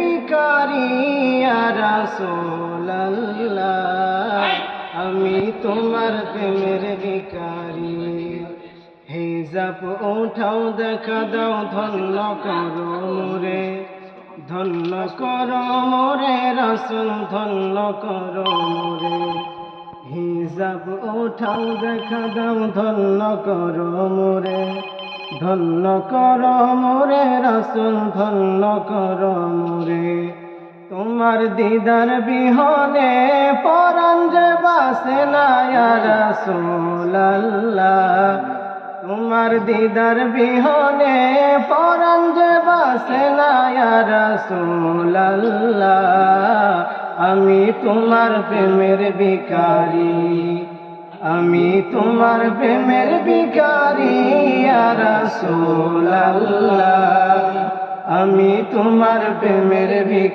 ভিকারি রাসূলুল্লাহ। আমি তোমার প্রেমের ভিকারি হিজাব উঠাও দেখা দাও ধন্য করো মোরে। ধন্য করো মোরে রসুল ধন্য করো মোরে। হিজাব উঠাও দেখা দাও ধন্য করো মোরে। ধন্য করো মোরে রসুল, ধন্য করো মোরে। তোমার দিদার বিহনে পরাণ যে বাসে না রসুল্লাহ তোমার দিদার বিহনে পরাণ যে বাসে না রসুল্লাহ আমি তোমার প্রেমের ভিকারি আমি তোমার প্রেমের ভিকারি রসুল্লাহ আমি তোমার প্রেমের ভিকারি